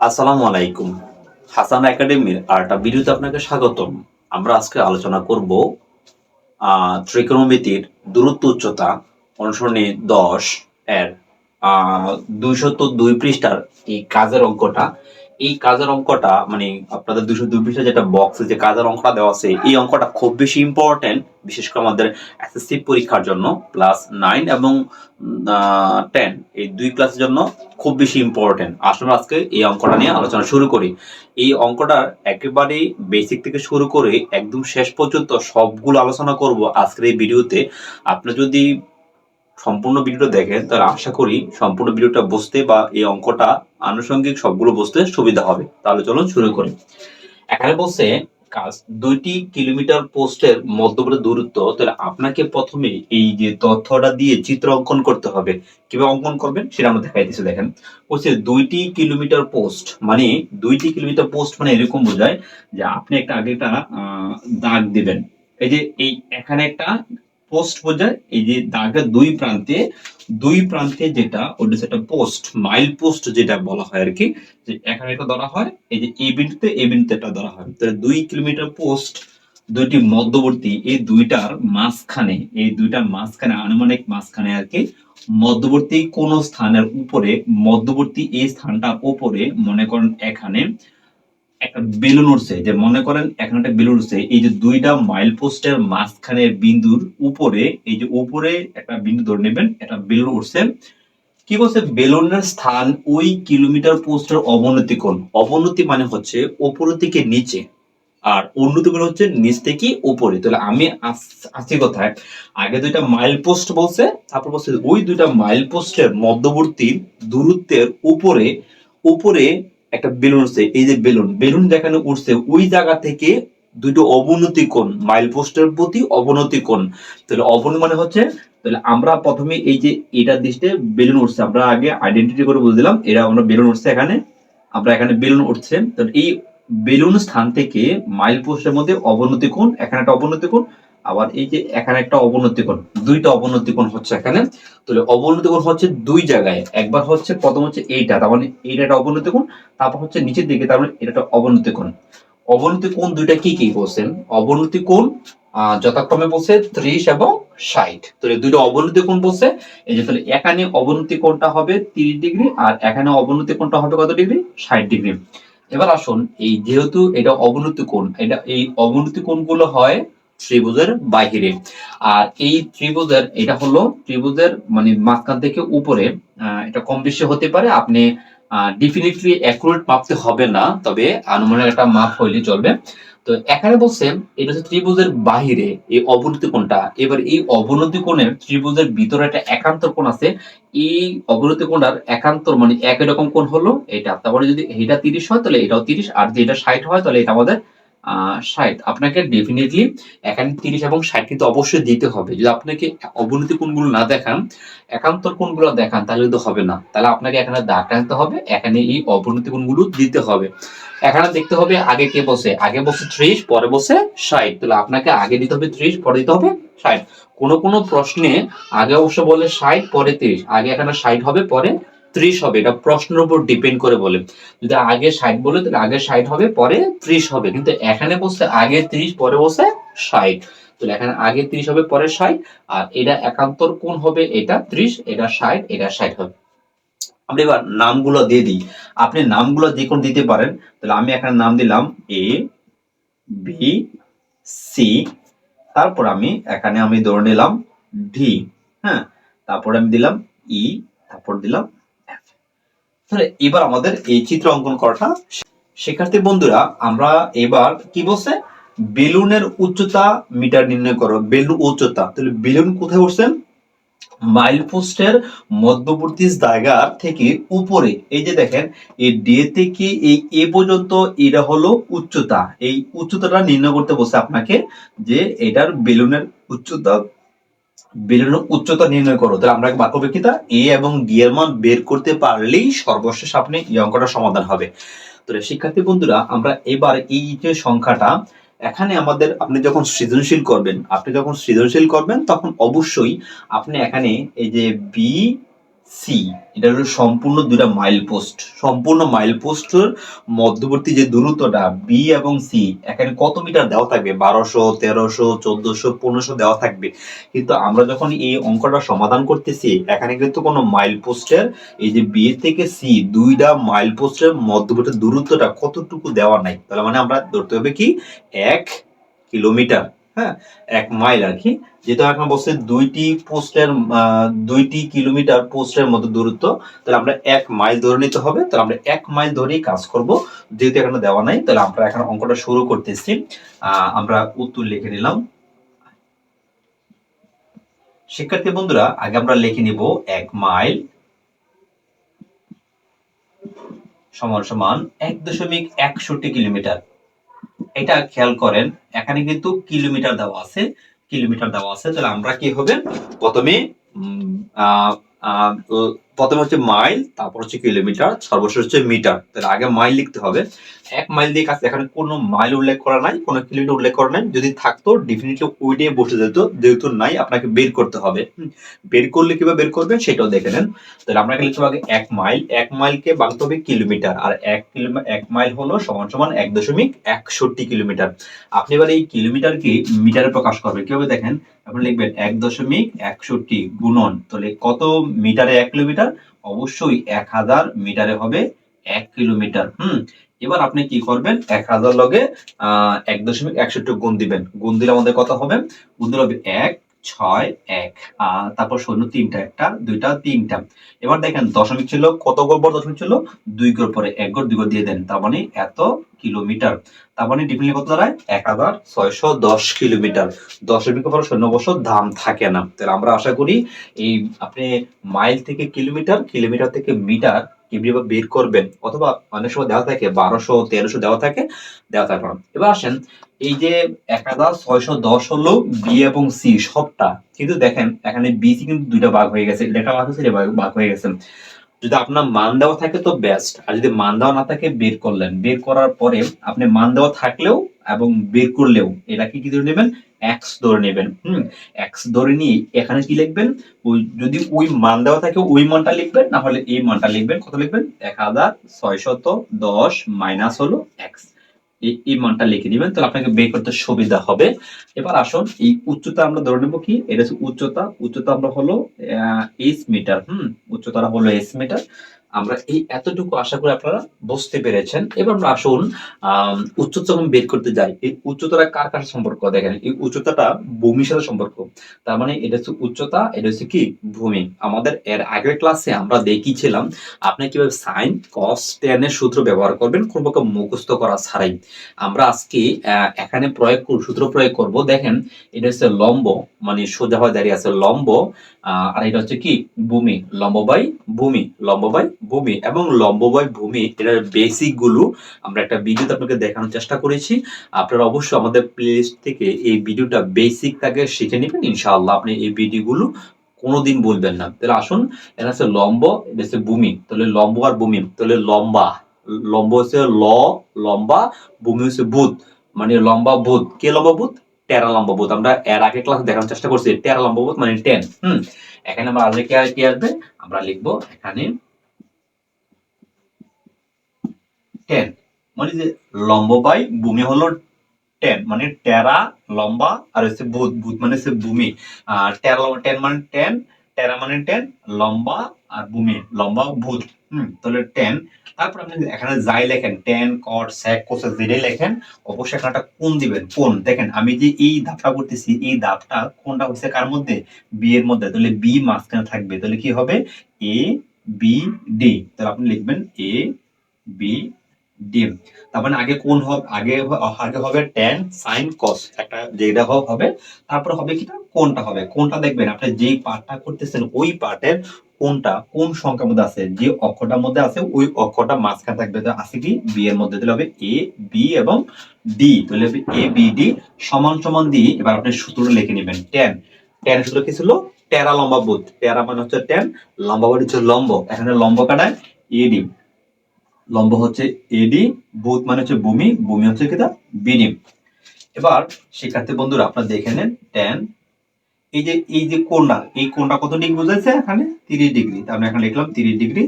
আসসালামু আলাইকুম। হাসান একাডেমির আর একটা ভিডিওতে আপনাকে স্বাগতম। আমরা আজকে আলোচনা করব ত্রিকোণমিতির দূরত্ব উচ্চতা অনুসরণে দশ এর দুইশত দুই পৃষ্ঠার এই কাজের অঙ্কটা। এই কাজের অঙ্কটা মানে আপনাদের দুশো পৃষ্ঠা যেটা বক্সে যে কাজের অঙ্কটা দেওয়া আছে, এই অঙ্কটা খুব বেশি ইম্পর্টেন্ট বিশেষ করে আমাদের এসএসসি পরীক্ষার জন্য ক্লাস নাইন এবং টেন এই দুই ক্লাসের জন্য খুব বেশি ইম্পর্টেন্ট আসলে আজকে এই অঙ্কটা নিয়ে আলোচনা শুরু করি। এই অঙ্কটার একেবারেই বেসিক থেকে শুরু করে একদম শেষ পর্যন্ত সবগুলো আলোচনা করব আজকের এই ভিডিওতে আপনি যদি সম্পূর্ণ ভিডিওটা দেখেন, তাহলে আশা করি সম্পূর্ণ ভিডিওটা বুঝতে বা এই অঙ্কটা আনুষঙ্গিক সবগুলো বুঝতে সুবিধা হবে। তাহলে চলুন শুরু করি। এখানে বলছে, কাজ দুইটি কিলোমিটার পোস্টের মধ্যবর্তী দূরত্ব, তাহলে আপনাকে প্রথমে এই যে তথ্যটা দিয়ে চিত্র অঙ্কন করতে হবে। কীভাবে অঙ্কন করবেন সেটা আমরা দেখাই দিচ্ছি, দেখেন। বলছে, দুইটি কিলোমিটার পোস্ট মানে দুইটি কিলোমিটার পোস্ট মানে এরকম বোঝায় যে আপনি একটা, আগে একটা দাগ দিবেন। এই যে এই, এখানে একটা পোস্ট বোঝায়, এই যে দাগের দুই প্রান্তে দুই প্রান্তে যেটা, ওটা সেটা পোস্ট মাইল পোস্ট যেটা বলা হয় আর কি, যে এখানে একটা ধরা হয়, এই যে এই বিন্দুতে এই বিন্দুতে একটা ধরা হয়। তাহলে দুই কিলোমিটার পোস্ট দুইটি মধ্যবর্তী, এই দুইটার মাঝখানে, এই দুইটার মাঝখানে, আনুমানিক মাঝখানে আর কি, মধ্যবর্তী কোন স্থানের উপরে, মধ্যবর্তী এই স্থানটার উপরে, মনে করেন এখানে একটা বেলুন উঠছে, যে মনে করেন এখানে একটা বেলুন উঠছে, এই যে দুইটা মাইল পোস্টের মাঝখানে বিন্দুর উপরে, এই যে উপরে একটা বিন্দু ধরে নেবেন, একটা বেলুন উঠছে। কি বলছে? বেলুনের স্থান ওই কিলোমিটার পোস্টের অবনতি কোণ। অবনতি মানে হচ্ছে উপর থেকে নিচে, আর উন্নতি কোণ হচ্ছে নিচ থেকে উপরে। তাহলে আমি আস- কোথায়? আগে দুইটা মাইল পোস্ট বলছে, তারপর বলছে ওই দুইটা মাইল পোস্টের মধ্যবর্তী দূরত্বের উপরে উপরে একটা বেলুন উঠছে, এই যে বেলুন বেলুন যেখানে উঠছে, ওই জায়গা থেকে দুটো অবনতি কোণ মাইল পোস্টের প্রতি অবনতি কোণ। তাহলে অবনতি মানে হচ্ছে, তাহলে আমরা প্রথমে এই যে এটা দৃষ্টে বেলুন উঠছে, আমরা আগে আইডেন্টিটি করে বুঝলাম এটা আমরা বেলুন উঠছে এখানে, আমরা এখানে বেলুন উঠছে। তাহলে এই বেলুন স্থান থেকে মাইল পোস্টের মধ্যে অবনতি কোণ, এখানে একটা অবনতি কোণ আবার এই যে এখানে একটা অবনতি কোণ, দুইটা অবনতি কোণ হচ্ছে এখানে। তাহলে অবনতি কোণ হচ্ছে দুই জায়গায়, একবার হচ্ছে প্রথম হচ্ছে এইটা, তার মানে এইটা একটা অবনতি কোণ, তারপর হচ্ছে নিচের দিকে, তার মানে এটা একটা অবনতি কোণ। অবনতি কোণ দুইটা কি কি বলছেন? অবনতি কোণ যথাক্রমে বলছে ত্রিশ এবং ষাট। তাহলে দুইটা অবনতি কোণ বলছে, এই যে তাহলে এখানে অবনতি কোণটা হবে তিরিশ ডিগ্রি, আর এখানে অবনতি কোণটা হবে কত ডিগ্রি? ষাট ডিগ্রি। এবার আসুন, এই যেহেতু এটা অবনতি কোণ, এটা এই অবনতি কোণগুলো হয় ত্রিভুজের বাহিরে আর এই ত্রিভুজের, এটা হলো ত্রিভুজের মানে মাঝখান থেকে উপরে এটা কম বেশি হতে পারে। আপনি ডেফিনেটলি অ্যাকুরেট মাপতে হবে না, তবে আনুমানিক একটা মাপ হইলে চলবে। তো এখানে বলছে, এটা হচ্ছে ত্রিভুজের বাহিরে এই অবনতি কোণটা। এবার এই অবনতি কোণের ত্রিভুজের ভিতরে একটা একান্তর কোণ আছে। এই অবনতি কোণটার একান্তর মানে একই রকম কোণ হলো এটা। তারপরে যদি এটা তিরিশ হয়, তাহলে এটাও তিরিশ। আর যদি এটা ষাট হয়, তাহলে এটা আমাদের ষাট। আপনাকে ডেফিনেটলি এখানে তিরিশ এবং ষাট কিন্তু অবশ্যই দিতে হবে। যদি আপনাকে অবনতি কোণগুলো না দেখান, একান্তর কোণগুলো দেখান, তাহলে কিন্তু হবে না। তাহলে আপনাকে এখানে দাগ টানতে হবে, এখানে এই অবনতি কোণগুলো দিতে হবে। এখানে দেখতে হবে আগে কে বসে? আগে বসে ত্রিশ, পরে বসে ষাট। তাহলে আপনাকে আগে দিতে হবে ত্রিশ, পরে দিতে হবে ষাট। কোনো কোনো প্রশ্নে আগে অবশ্য বলে ষাট, পরে তিরিশ। আগে এখানে ষাট হবে, পরে ত্রিশ হবে, এটা প্রশ্নের উপর ডিপেন্ড করে বলে। যদি আগে ষাট বলে, তাহলে আগে ষাট হবে, পরে ত্রিশ হবে। কিন্তু এখানে বসে আগে ত্রিশ, পরে বসে ষাট। তাহলে এখানে আগে ত্রিশ হবে, পরে ষাট। আর এটা একান্তর কোন হবে, এটা ত্রিশ, এটা ষাট এটা ষাট হবে। আমরা এবার নামগুলো দিয়ে দিই। আপনি নামগুলো যে কোনো দিতে পারেন। তাহলে আমি এখানে নাম দিলাম এ বি সি তারপর আমি এখানে আমি ধরে নিলাম ডি হ্যাঁ? তারপর আমি দিলাম ই তারপর দিলাম তাহলে এবার আমাদের এই চিত্র অঙ্কন করাটা শিক্ষার্থী বন্ধুরা, আমরা এবার কি বলছে? বেলুনের উচ্চতা মিটার নির্ণয় করো, বেলুন উচ্চতা। তাহলে বেলুন কোথায় উঠছেন মাইল পোস্টের মধ্যবর্তী জায়গা থেকে উপরে। এই যে দেখেন, এই ডে থেকে এই এ পর্যন্ত এটা হলো উচ্চতা। এই উচ্চতাটা নির্ণয় করতে বসে আপনাকে যে এটার বেলুনের উচ্চতা বেলুনের উচ্চতা নির্ণয় করো। তাহলে আমরা বাক্য বাক্যবিকিতা এ এবং ডি এর মান বের করতে পারলেই সর্বশেষ আপনি এই অঙ্কটা সমাধান হবে। তো শিক্ষার্থী বন্ধুরা, আমরা এবার এই যে সংখ্যাটা, এখানে আমাদের আপনি যখন সৃজনশীল করবেন, আপনি যখন সৃজনশীল করবেন, তখন অবশ্যই আপনি এখানে এই যে বি সি এটা হলো সম্পূর্ণ দুটা মাইল পোস্ট সম্পূর্ণ মাইল পোস্টের মধ্যবর্তী যে দূরত্বটা বি এবং সি এখানে কত মিটার দেওয়া থাকবে? বারোশো, তেরোশো, চোদ্দশো, পনেরোশো দেওয়া থাকবে। কিন্তু আমরা যখন এই অঙ্কটা সমাধান করতেছি, এখানে কিন্তু কোনো মাইল পোস্টের এই যে বি থেকে সি দুইটা মাইল পোস্টের মধ্যবর্তী দূরত্বটা কতটুকু দেওয়া নাই? তাহলে মানে আমরা ধরতে হবে কি? এক কিলোমিটার। হ্যাঁ এক মাইল আর কি যেটা এখন বলছে দুইটি পোস্টের দুইটি কিলোমিটার পোস্টের মধ্যে দূরত্ব, তাহলে আমরা এক মাইল ধরে নিতে হবে, তাহলে আমরা এক মাইল ধরেই কাজ করব। যেহেতু এখানে দেওয়া নাই, তাহলে আমরা এখন অঙ্কটা শুরু করতেছি। আমরা উত্তর লিখে নিলাম। শিক্ষার্থী বন্ধুরা, আগে আমরা লিখে নিব এক মাইল সমান সমান এক দশমিক একষট্টি কিলোমিটার। এটা খেয়াল করেন, এখানে কিন্তু কিলোমিটার দেওয়া আছে, কিলোমিটার দেওয়া আছে, তাহলে আমরা কি হবে প্রথমে প্রথমে হচ্ছে মাইল তারপর হচ্ছে কিলোমিটার সর্বশেষ হচ্ছে মিটার তাহলে আগে মাইল লিখতে হবে। এক মাইল দিয়ে কাজ এখানে কোনো মাইল উল্লেখ করা নাই, কোনো কিলোমিটার উল্লেখ করা নাই। যদি থাকতো ডেফিনেটলি ওই দিয়ে বসে যেত, যেহেতু নাই, আপনাকে বের করতে হবে। বের করলে কীভাবে বের করবেন সেটাও দেখে নেন। তাহলে আমরা লিখতে আগে এক মাইল এক মাইলকে বাংতে হবে কিলোমিটার আর এক কিলোমিটার এক মাইল হলো সমান সমান এক দশমিক একষট্টি কিলোমিটার আপনি এবার এই কিলোমিটারকে মিটারে প্রকাশ করবেন। কীভাবে দেখেন? আপনি লিখবেন এক দশমিক একষট্টি গুণন। তাহলে কত মিটারে এক কিলোমিটার? অবশ্যই এক হাজার মিটারে হবে এক কিলোমিটার। হুম? এবার আপনি কি করবেন? এক হাজার লগে, আহ, এক দশমিক একষট্টি গুণ দিবেন। গুণ দিলে আমাদের কত হবে? গুণ দিলে হবে এক। ছয়, এক তারপর শূন্য তিনটা, একটা, দুইটা, তিনটা। এবার দেখেন, দশমিক ছিল কত গড় পর দশমিক ছিল দুই গড় পরে এক গড় দুই গড় দিয়ে দেন। তার মানে এত কিলোমিটার। তার মানে ডিফিনিটলি কত দাঁড়ায়? এক হাজার ছয়শো দশ কিলোমিটার। দশমিক পর শূন্য বছর দাম থাকে না। তাহলে আমরা আশা করি এই আপনি মাইল থেকে কিলোমিটার কিলোমিটার থেকে মিটার কীভাবে বের করবেন? অথবা অনেক সময় দেওয়া থাকে, বারোশো, তেরোশো দেওয়া থাকে দেওয়া থাকে। এবার আসেন এই যে এক হাজার ছয়শো দশ হলো বি এবং সি সবটা, কিন্তু দেখেন এখানে বি সি কিন্তু দুইটা ভাগ হয়ে গেছে এটা ভাগ হয়েছে ভাগ হয়ে গেছে। যদি আপনার মান দেওয়া থাকে তো বেস্ট আর যদি মান দেওয়া না থাকে বের করলেন। বের করার পরে আপনি মান দেওয়া থাকলেও এবং বের করলেও এটাকে কি ধরে নেবেন? এক্স ধরে নেবেন, হুম? এক্স ধরে নিয়ে এখানে কি লিখবেন? ওই যদি ওই মান দেওয়া থাকে ওই মানটা লিখবেন, না হলে এই মানটা লিখবেন, কত লিখবেন? এক হাজার ছয়শত দশ মাইনাস হলো এক্স এই মানটা লিখে নেবেন তাহলে আপনাকে বের করতে সুবিধা হবে। এবার আসুন, এই উচ্চতা আমরা ধরে নেব কি? এটা হচ্ছে উচ্চতা। উচ্চতা আমরা হলো এইচ মিটার হুম? উচ্চতাটা হলো এস মিটার আমরা এই এতটুকু আশা করি আপনারা বুঝতে পেরেছেন। এবার আমরা আসুন উচ্চতা যখন বের করতে যাই। এই উচ্চতাটা কার কার সম্পর্ক? দেখেন, এই উচ্চতাটা ভূমির সাথে সম্পর্ক। তার মানে এটা হচ্ছে উচ্চতা, এটা হচ্ছে কি? ভূমি। আমাদের এর আগের ক্লাসে আমরা দেখিয়েছিলাম, আপনি কীভাবে সাইন কস টেনের সূত্র ব্যবহার করবেন কোন প্রকার মুখস্থ করা ছাড়াই। আমরা আজকে এখানে প্রয়োগ সূত্র প্রয়োগ করব। দেখেন, এটা হচ্ছে লম্ব মানে সোজা হয়ে দাঁড়িয়ে আছে লম্ব আর এটা হচ্ছে কি? ভূমি। লম্ব বাই ভূমি। লম্ব বাই ভূমি এবং লম্ব বাই ভূমি, এটার বেসিকগুলো আমরা একটা ভিডিওতে আপনাকে দেখানোর চেষ্টা করেছি। আপনারা অবশ্যই আমাদের প্লেলিস্ট থেকে এই ভিডিওটা বেসিক তাকে শিখে নেবেন, ইনশাআল্লাহ আপনি এই ভিডিওগুলো কোনোদিন বলবেন না। তাহলে আসুন, এটা হচ্ছে লম্ব, এটা ভূমি। তাহলে লম্ব আর ভূমি, তাহলে লম্বা। লম্ব হচ্ছে ল, লম্বা, ভূমি হচ্ছে বুধ মানে লম্বা বুধ কে লম্বা বুধ টেরা লম্বা বুধ আমরা এর আগে ক্লাস দেখানোর চেষ্টা করছি, টেরা লম্বা বুধ মানে টেন। হুম? এখানে আমরা আগে কি কি আসবে? আমরা লিখব এখানে টেন মানে যে লম্ব বাই ভূমি হলো টেন মানে টেরা, লম্বা, আর হচ্ছে ভূত ভূত মানে হচ্ছে ভূমি। আর টেরা টেন মানে টেন টেরা মানে টেন লম্বা আর ভূমি, লম্বা ভূত। হুম, তাহলে টেন তারপর আপনি এখানে যাই লেখেন টেন কট স্যাক কোসে যেটাই লেখেন, অবশ্যই এখানে কোন দিবেন, কোন? দেখেন, আমি যে এই ধাপটা করতেছি, এই ধাপটা কোনটা হচ্ছে কার মধ্যে? বি এর মধ্যে। তাহলে বি মাঝখানে থাকবে। তাহলে কি হবে? এ বি ডি তাহলে আপনি লিখবেন এ বি ডি তার মানে আগে কোন হবে? আগে আগে হবে ট্যান সাইন কস একটা যেটা হবে। তারপর হবে কিটা? কোনটা হবে? কোনটা দেখবেন? আপনি যেই পার্টটা করতেছেন, ওই পার্টের কোনটা, কোন সংখ্যার মধ্যে আছে? যে অক্ষরটার মধ্যে আছে, ওই অক্ষরটা মাঝখানে থাকবে তো আছে কি? বি এর মধ্যে। তাহলে হবে এ বি এবং ডি তাহলে হবে এ বি ডি সমান সমান দিয়ে এবার আপনি সূত্রটা লিখে নেবেন। টেন ট্যান সূত্র কি ছিল? টেরা লম্বা বুধ টেরা মানে হচ্ছে টেন লম্বা মানে হচ্ছে লম্ব। এখানে লম্ব কাটায় এডি লম্ব হচ্ছে এডি বুথ মানে হচ্ছে ভূমি ভূমি হচ্ছে কি তা? বিনিম এবার শিক্ষার্থী বন্ধুরা, আপনারা দেখে নেন টেন এই যে এই যে কোণটা, এই কোণটা কত ডিগ্রি বোঝাচ্ছে এখানে? তিরিশ ডিগ্রি তার মানে এখানে লিখলাম তিরিশ ডিগ্রি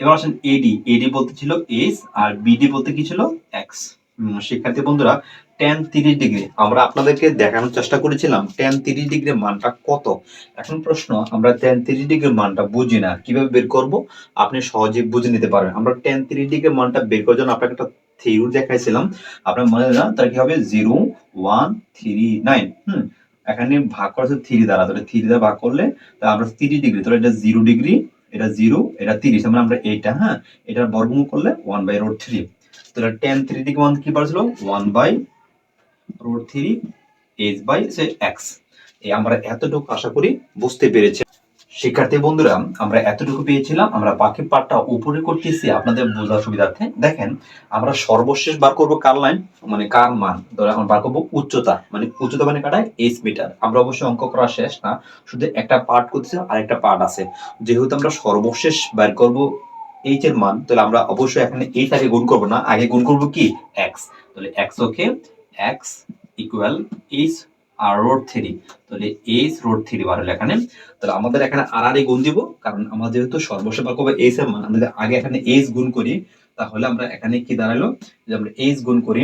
এবার আসেন এডি এডি বলতে ছিল এস আর বিডি বলতে কি ছিল এক্স শিক্ষার্থী বন্ধুরা টেন তিরিশ ডিগ্রি আমরা আপনাদেরকে দেখানোর চেষ্টা করেছিলাম টেন তিরিশ ডিগ্রি মানটা কত? এখন প্রশ্ন, আমরা টেন তিরিশ ডিগ্রি মানটা বুঝি না, কীভাবে বের করব? আপনি সহজে বুঝে নিতে পারবেন। আমরা টেন তিরিশ ডিগ্রি মানটা বের করার জন্য আপনাকে একটা থিওরি দেখাইছিলাম। আপনার মনে না? তার কি হবে? জিরো ওয়ান থ্রি নাইন হুম, এখানে ভাগ করা থ্রি দ্বারা। তাহলে থ্রি দ্বারা ভাগ করলে তা আমরা তিরিশ ডিগ্রি তাহলে এটা জিরো ডিগ্রি এটা জিরো এটা তিরিশ। মানে আমরা এইটা হ্যাঁ এটার বর্গমূল করলে ওয়ান বাই রোড থ্রি তাহলে টেন থ্রি ডিগ্রি মান কি পারছিল one by root three H by say X. এই আমরা এতটুকু আশা করি বুঝতে পেরেছি শিক্ষার্থী বন্ধুরা, আমরা এতটুকু পেয়েছিলাম, আমরা বাকি পার্টটা উপরে করতেছি, আপনাদের বোঝার সুবিধার্থে। দেখেন, আমরা সর্বশেষ বার করব কার লাইন? মানে কার মান? ধরে আমরা বার করব উচ্চতা। মানে উচ্চতা মানে কাটায় এইচ মিটার। আমরা অবশ্যই অঙ্ক করা শেষ না, শুধু একটা পার্ট করতেছি আর একটা পার্ট আছে। যেহেতু আমরা সর্বশেষ বার করব এইচ এর মান, তাহলে আমরা অবশ্যই এখানে এইচ আগে গুণ করব না, আগে গুণ করব কি? এক্স। তাহলে X, okay X equal H আর রোড থ্রি তাহলে এইচ রোড থ্রি বার হলো এখানে। তাহলে আমাদের এখানে আর আর গুণ দিব, কারণ আমাদের যেহেতু সর্বশেষ বাক্য বা এইচ এর মান, আমরা আগে এখানে এইচ গুণ করি, তাহলে আমরা এখানে কি দাঁড়াল? যে আমরা এইচ গুণ করি।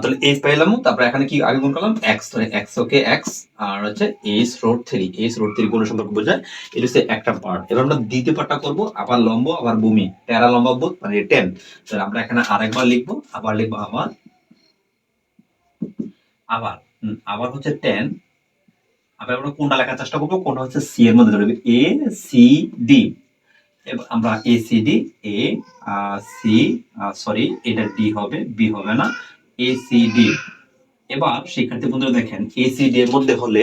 তাহলে এইচ পাইলাম তারপরে এখানে কি আগে গুণ করলাম? এক্স তাহলে এক্স ওকে এক্স আর হচ্ছে H root three H root three গুণ সম্পর্ক বোঝায়। এটা হচ্ছে একটা পার্ট এবার আমরা দ্বিতীয় পার্টটা করব, আবার লম্ব, আবার ভূমি। টেরা লম্বা বোধ মানে টেন তাহলে আমরা এখানে আরেকবার লিখব, আবার লিখব আবার আবার আবার হচ্ছে টেন আবার আমরা কোনটা লেখার চেষ্টা করব? কোনটা হচ্ছে সি এর মধ্যে ধরবে? এ সি ডি আমরা A C D A C sorry এটা ডি হবে বি হবে না। এ সি ডি এবার শিক্ষার্থী বন্ধুরা দেখেন এ সি ডি এর মধ্যে হলে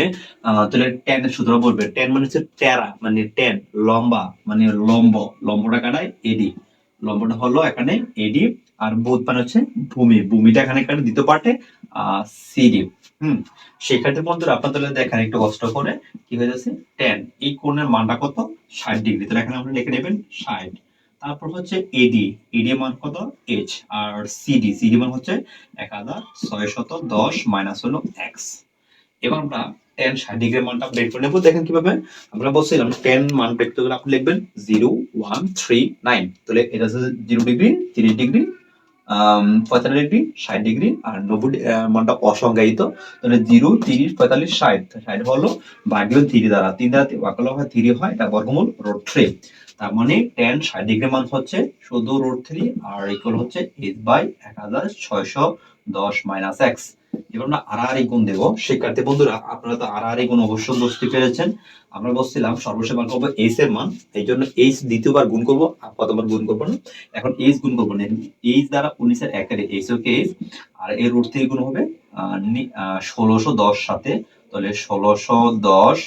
তাহলে টেন এর সূত্র বলবে। টেন মানে হচ্ছে টেরা মানে টেন লম্বা মানে লম্ব। লম্বটা কাটায় এডি লম্বটা হলো এখানে এডি আর বোধ মানে হচ্ছে ভূমি। ভূমিটা এখানে কাটে দ্বিতীয় পার্টে সিডি হুম, শিক্ষার্থী বন্ধুরা, আপনার তাহলে দেখেন একটু কষ্ট করে, কি হয়ে যাচ্ছে? টেন এই কোণের মানটা কত? ষাট ডিগ্রি। তাহলে এখানে আপনি লিখে নেবেন ষাট। তারপর হচ্ছে এডি এডি মান কত? এইচ আর সিডি সিডি মান হচ্ছে এক হাজার ছয় শত দশ মাইনাস হলো এক্স এবার আমরা টেন ষাট ডিগ্রির মানটা বের করে নেব, দেখেন কীভাবে। আমরা বলছিলাম টেন মান বের করতে গেলে আপনি লিখবেন জিরো, ওয়ান, থ্রি, নাইন। তাহলে এটা হচ্ছে জিরো ডিগ্রি, তিরিশ ডিগ্রি পঁয়তাল্লিশ ডিগ্রি, ষাট ডিগ্রি, আর নব্বই মানটা অসংজ্ঞায়িত। তাহলে জিরো, তিরিশ, পঁয়তাল্লিশ, ষাট। ষাট হলো ভাগ্য থ্রি দ্বারা, তিন দ্বারা বাকল হয় থ্রি হয়, এটা বর্গমূল রোড থ্রি। তার মানে টেন ষাট ডিগ্রি মান হচ্ছে, শুধু রোড থ্রি আর ইকুয়াল হচ্ছে এইচ বাই এক হাজার ছয়শো দশ মাইনাস এক্স এবার আমরা আড়াআড়ি গুণ দেবো। শিক্ষার্থী বন্ধুরা, আপনারা তো আড়াআড়ি গুণ অবশ্যই বুঝতে পেরেছেন। আমরা বলছিলাম সর্বশেষ মান করব এইচ এর মান, এই জন্য এইচ দ্বিতীয়বার গুণ করব প্রথমবার গুণ করব না। এখন এইচ গুণ করব না। এইচ দ্বারা উনিশের একের এইচ ওকে এইচ আর এর রুট থেকে গুণ হবে ষোলোশো দশ সাথে। তাহলে ষোলোশো দশ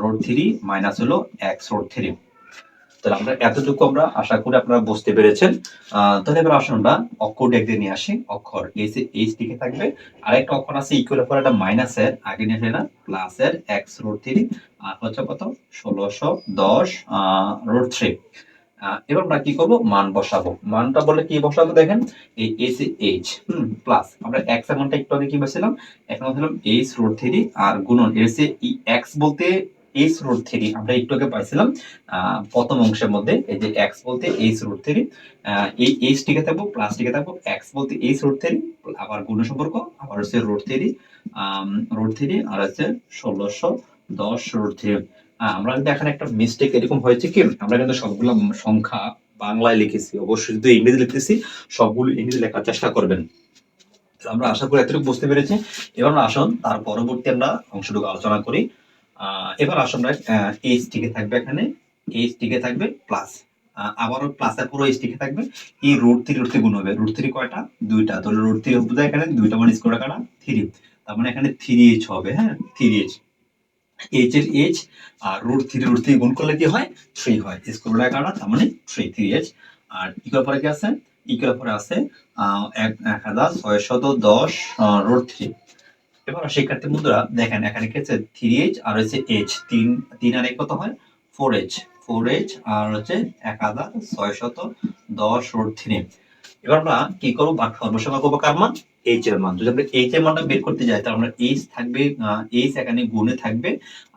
রোড থ্রি মাইনাস হলো এক্স রোড থ্রি তাহলে আমরা এতটুকু আমরা আশা করি আপনারা বুঝতে পেরেছেন। তাহলে এবার আসুন আমরা অক্ষর দেখতে নিয়ে আসি। অক্ষর এইচ এইচ দিকে থাকবে। আরেকটা অক্ষর আছে ইকুয়াল পর একটা মাইনাসের আগে নিয়ে আসলে প্লাসের এক্স রোড থ্রি আর হচ্ছে কত? ষোলোশো দশ রোড থ্রি এবার আমরা কি করব? মান বসাবো। মানটা বলে কি বসাবো দেখেন? এই এস এইচ হুম প্লাস আমরা এক্সের মানটা একটু আগে কি বসছিলাম এখন বলছিলাম এইচ রোড থ্রি আর গুণন এর সে এক্স বলতে এইচ রোড থ্রি আমরা একটু আগে পাইছিলাম প্রথম অংশের মধ্যে এই যে এক্স বলতে এইচ রোড থ্রি এই এইচ টিকে থাকব প্লাস টিকে থাকব এক্স বলতে এইচ রোড থ্রি আবার গুণ সম্পর্ক আবার হচ্ছে রোড থ্রি রোড থ্রি আর হচ্ছে ষোলোশো দশ রোড থ্রি আমরা কিন্তু এখানে একটা মিস্টেক এরকম হয়েছে কি, আমরা কিন্তু সবগুলো সংখ্যা বাংলায় লিখেছি, অবশ্যই যদি ইংরেজি লিখতেছি, সবগুলো ইংরেজি লেখার চেষ্টা করবেন। আমরা আশা করি এতটুকু বুঝতে পেরেছি। এবার আসুন, তার পরবর্তী আমরা অংশটুকু আলোচনা করি। এবার আসুন আমরা এইচ টিকে থাকবে এখানে এইচ টিকে থাকবে প্লাস আবারও প্লাসের পুরো এইচ টিকে থাকবে। এই রুট থ্রি রুট থ্রি গুণ হবে। রুট থ্রি কয়টা? দুইটা। তাহলে রুট থ্রি বোঝায় এখানে, দুইটা মানে স্কোয়ার কাটা থ্রি তার মানে এখানে থ্রি এইচ হবে হ্যাঁ? থ্রি এইচ এইচ এর এইচ আর রুট থ্রি রুট থ্রি গুণ করলে কি হয়? থ্রি হয়। স্কোয়ার কাটা, তার মানে থ্রি থ্রি এইচ আর ইকুয়াল পরে কি আছে? ইকুয়াল পরে আছে এক হাজার ছয়শত দশ রোড থ্রি এবার শিক্ষার্থী বন্ধুরা, দেখেন এখানে কি আছে? থ্রি এইচ আর হচ্ছে এইচ তিন তিন আর এক কত হয়? ফোর এইচ ফোর এইচ আর হচ্ছে এক হাজার ছয়শত দশ রোড থ্রি এবার আমরা কি করব? ভাগ সর্বসংখ্যা করব কার মান? এইচ এর মান। যদি আমরা এইচ এর মানটা বের করতে যাই, তাহলে আমরা এইচ থাকবে এইচ এখানে গুণে থাকবে,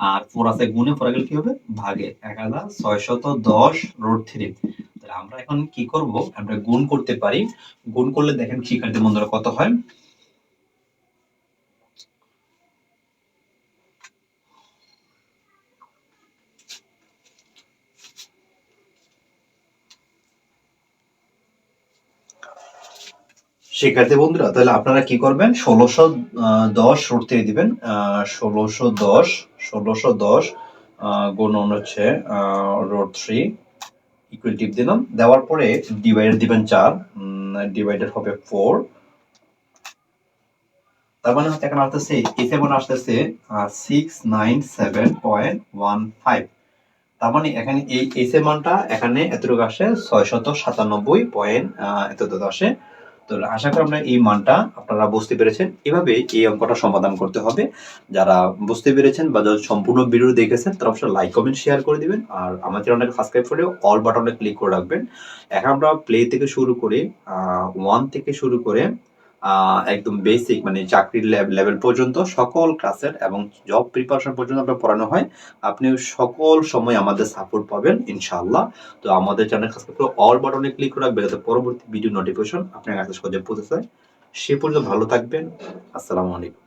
আর ফোর আছে গুণে ফোর গেলে কি হবে? ভাগে। এক হাজার ছয় শত, দশ রোড থ্রি আমরা এখন কি করব? আমরা গুণ করতে পারি। গুণ করলে দেখেন শিক্ষার্থী বন্ধুরা কত হয়? শিক্ষার্থী বন্ধুরা, তাহলে আপনারা কি করবেন? ষোলোশো দশ রোড থেকে দিবেন। ষোলোশো দশ ষোলোশো দশ গুণন হচ্ছে রোড থ্রি ইকুয়াল টিপ দিলাম। দেওয়ার পরে ডিভাইডার দিবেন চার ডিভাইডার হবে ফোর তার মানে হচ্ছে এখানে আসতেছে এসে মনে আসতেছে six nine seven point one five তার মানে এখানে এই এস এর মানটা এখানে এতটুকু আসে, ছয়শত সাতানব্বই পয়েন্ট এতটুকু আসে। তো আশা করি আমরা এই মানটা আপনারা বুঝতে পেরেছেন। এভাবে এই অঙ্কটা সমাধান করতে হবে। যারা বুঝতে পেরেছেন বা যারা সম্পূর্ণ ভিডিও দেখেছেন, তারা অবশ্যই লাইক কমেন্ট শেয়ার করে দিবেন। আর আমার চ্যানেলটাকে সাবস্ক্রাইব করে অল বাটনে ক্লিক করে রাখবেন। এখন আমরা প্লে থেকে শুরু করে ওয়ান থেকে শুরু করে একদম বেসিক মানে চাকরির লেভেল পর্যন্ত সকল ক্লাসের এবং জব প্রিপারেশন পর্যন্ত আপনার পড়ানো হয়। আপনি সকল সময় আমাদের সাপোর্ট পাবেন, ইনশাআল্লাহ। তো আমাদের চ্যানেল সাবস্ক্রাইব করে অল বাটনে ক্লিক করে রাখবেন, যাতে পরবর্তী ভিডিও নোটিফিকেশন আপনার কাছে সহজে পৌঁছে যায়। সে পর্যন্ত ভালো থাকবেন। আসসালামু আলাইকুম।